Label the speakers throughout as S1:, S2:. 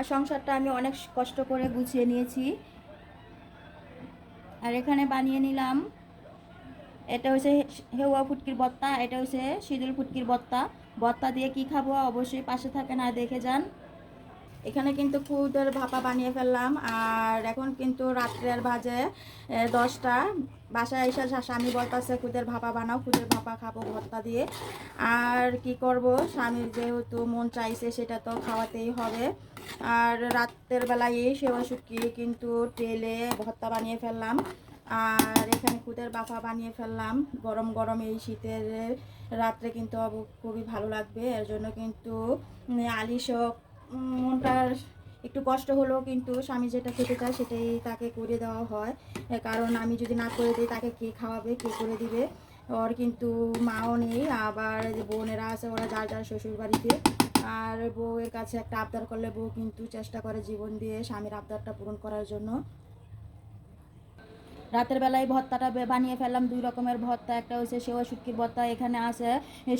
S1: আর সংসারটা আমি অনেক কষ্ট করে গুছিয়ে নিয়েছি। আর এখানে বানিয়ে নিলাম, এটা হচ্ছে হেওয়া ফুটকির বত্তা, এটা হচ্ছে সিঁদুর ফুটকির বত্তা। বত্তা দিয়ে কি খাব? অবশ্যই পাশে থাকে না দেখে যান। এখানে কিন্তু খুদের ভাপা বানিয়ে ফেললাম। আর এখন কিন্তু রাত্রের বাজে দশটা। বাসায় এসে স্বামী বলতেছে খুদের ভাপা বানাও খুদের ভাপা খাব ভর্তা দিয়ে। আর কি করব? স্বামীর যেহেতু মন চাইছে সেটা তো খাওয়াতেই হবে। আর রাতের বেলায় এই সেবা শুকিয়ে কিন্তু তেলে ভর্তা বানিয়ে ফেললাম। আর এখানে খুদের বাফা বানিয়ে ফেললাম। গরম গরম এই শীতের রাত্রে কিন্তু খুবই ভালো লাগবে। এর জন্য কিন্তু উম, মনটার একটু কষ্ট হলো কিন্তু স্বামী যেটা খেতে চায় সেটাই তাকে করে দেওয়া হয়। কারণ আমি যদি না করে দিই, তাকে কে খাওয়াবে, কে করে দিবে? ওর কিন্তু মাও নেই, আবার বোনেরা আছে ওরা যার যার শ্বশুর বাড়িতে আর বউয়ের কাছে একটা আবদার করলে বউ কিন্তু চেষ্টা করে জীবন দিয়ে স্বামীর আবদারটা পূরণ করার জন্য। রাতের বেলায় ভর্তাটা বানিয়ে ফেললাম, দুই রকমের ভর্তা একটা হচ্ছে সেওয়া শুটকির ভর্তা এখানে আছে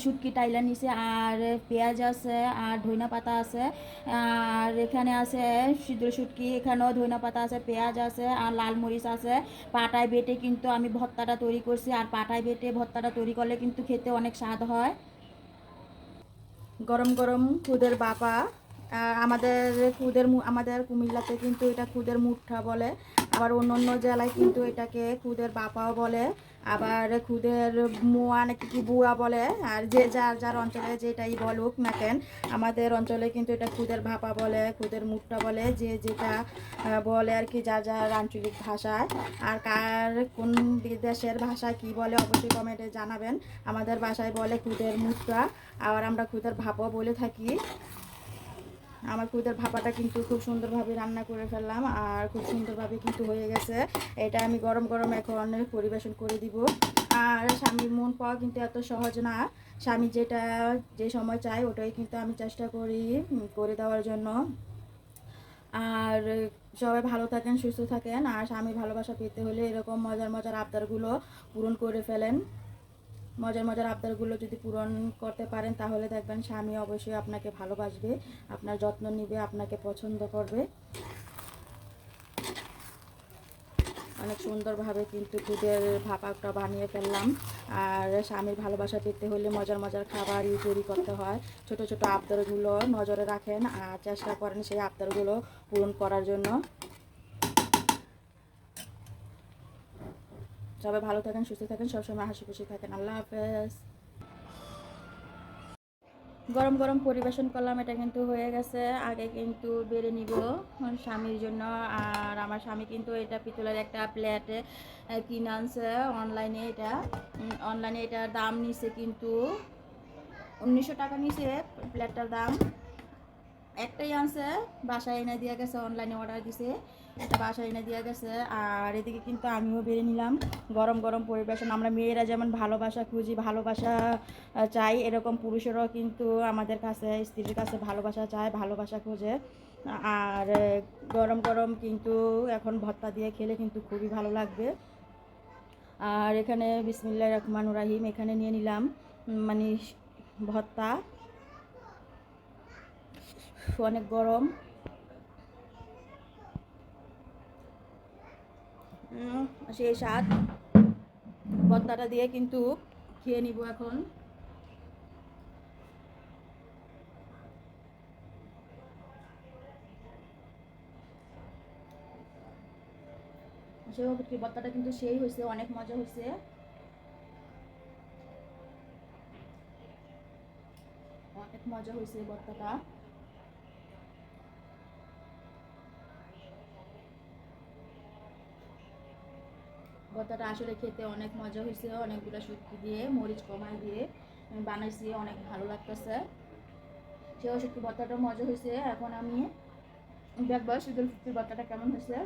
S1: শুটকি টাইলা নিচে আর পেঁয়াজ আছে, আর ধইনা পাতা আছে, আর এখানে আছে সিদ্ধ শুটকি, এখানেও ধইনা পাতা আছে, পেঁয়াজ আছে, আর লাল মরিচ আছে। পাটায় বেটে কিন্তু আমি ভর্তাটা তৈরি করছি, আর পাটায় বেটে ভর্তাটা তৈরি করলে কিন্তু খেতে অনেক স্বাদ হয়। গরম গরম খুদের বাপা আমাদের খুদের আমাদের কুমিল্লাতে কিন্তু এটা খুদের মুঠা বলে। আবার অন্য অন্য জেলায় কিন্তু এটাকে খুদের বাপাও বলে। আবার খুদের মোয়া নাকি কি বুয়া বলে। আর যে যার যার অঞ্চলে যেটাই বলুক না কেন, আমাদের অঞ্চলে কিন্তু এটা খুদের ভাপা বলে, খুদের মুঠটা বলে, যে যেটা বলে আর কি যার যার আঞ্চলিক ভাষায়। আর কার কোন দেশের ভাষায় কি বলে অবশ্যই কমেন্টে জানাবেন। আমাদের ভাষায় বলে খুদের মুঠটা আর আমরা খুদের ভাপও বলে থাকি। আমার খুদের ভাপাটা কিন্তু খুব সুন্দরভাবে রান্না করে ফেললাম আর খুব সুন্দরভাবে কিন্তু হয়ে গেছে। এটা আমি গরম গরম এখন পরিবেশন করে দিব। আর স্বামীর মন পাওয়া কিন্তু এত সহজ না। স্বামী যেটা যে সময় চায় ওটাই কিন্তু আমি চেষ্টা করি করে দেওয়ার জন্য। আর সবাই ভালো থাকেন, সুস্থ থাকেন। আর স্বামী ভালোবাসা পেতে হলে এরকম মজার মজার আবদারগুলো পূরণ করে ফেলেন। মজার মজার আবদারগুলো যদি পূরণ করতে পারেন, তাহলে দেখবেন স্বামী অবশ্যই আপনাকে ভালোবাসবে, আপনার যত্ন নিবে, আপনাকে পছন্দ করবে। অনেক সুন্দরভাবে কিন্তু দুধের ভাপাটা বানিয়ে ফেললাম। আর স্বামীর ভালোবাসা পেতে হলে মজার মজার খাবারই তৈরি করতে হয়। ছোট ছোট আবদারগুলো নজরে রাখেন আর চেষ্টা করেন সেই আবদারগুলো পূরণ করার জন্য। সবাই ভালো থাকেন, সুস্থ থাকেন, সবসময় হাসি খুশি থাকেন। আল্লাহ হাফেজ। গরম গরম পরিবেশন করলাম, এটা কিন্তু হয়ে গেছে। আগে কিন্তু বেড়ে নিব স্বামীর জন্য। আর আমার স্বামী কিন্তু এটা পিতলের একটা প্লেটে কিনে আনছে অনলাইনে এটা। অনলাইনে এটার দাম নিছে কিন্তু উনিশশো টাকা নিছে প্লেটটার দাম। একটাই আনছে, বাসায় এনে দিয়ে গেছে অনলাইনে অর্ডার দিছে এটা বাসায় এনে দিয়ে গেছে, আর এদিকে কিন্তু আমিও বেড়ে নিলাম। গরম গরম পরিবেশন, আমরা মেয়েরা যেমন ভালোবাসা খুঁজি, ভালোবাসা চাই, এরকম পুরুষেরাও কিন্তু আমাদের কাছে, স্ত্রীর কাছে ভালোবাসা চায়, ভালোবাসা খোঁজে। আর, গরম গরম কিন্তু এখন ভর্তা দিয়ে খেলে কিন্তু খুবই ভালো লাগবে। আর এখানে বিসমিল্লাহ রহমান রাহিম, এখানে নিয়ে নিলাম মানে ভর্তা অনেক গরম। সেই স্বাদ। ভর্তাটা দিয়ে কিন্তু খেয়ে নিব এখন। ভর্তাটা কিন্তু সেই হয়েছে অনেক মজা হয়েছে অনেক মজা হয়েছে ভর্তাটা ভর্তাটা আসলে খেতে অনেক মজা হয়েছে, অনেকগুলো শুটকি দিয়ে, মরিচ কমাই দিয়ে বানাইছি, অনেক ভালো লাগতেছে। সেও শুটকি ভর্তাটা মজা হয়েছে। এখন আমি দেখব শীতল শুটকির ভর্তাটা কেমন হয়েছে।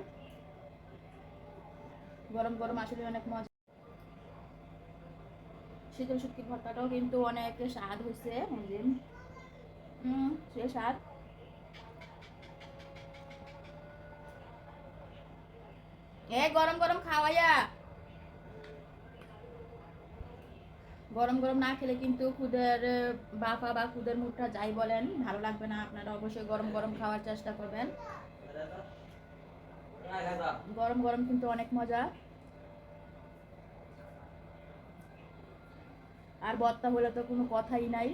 S1: গরম গরম আসলে অনেক মজা। শীতল শুটকির ভর্তাটাও কিন্তু অনেক স্বাদ হয়েছে সে স্বাদ। এ গরম গরম খাওয়াইয়া গরম গরম না খেলে কিন্তু খুদের বাফা বা খুদের মুঠটা যাই বলেন, ভালো লাগবে না। আপনারা অবশ্যই গরম গরম খাওয়ার চেষ্টা করবেন। গরম গরম কিন্তু অনেক মজা। আর বত্তা হলে তো কোনো কথাই নাই।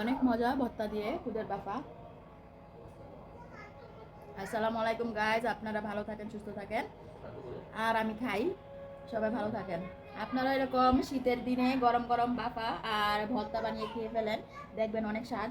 S1: অনেক মজা ভর্তা দিয়ে, খুদের বাপা। আসসালামু আলাইকুম গাইজ আপনারা ভালো থাকেন, সুস্থ থাকেন। আর আমি খাই, সবাই ভালো থাকেন। আপনারা এরকম শীতের দিনে গরম গরম বাপা আর ভর্তা বানিয়ে খেয়ে ফেলেন, দেখবেন অনেক স্বাদ।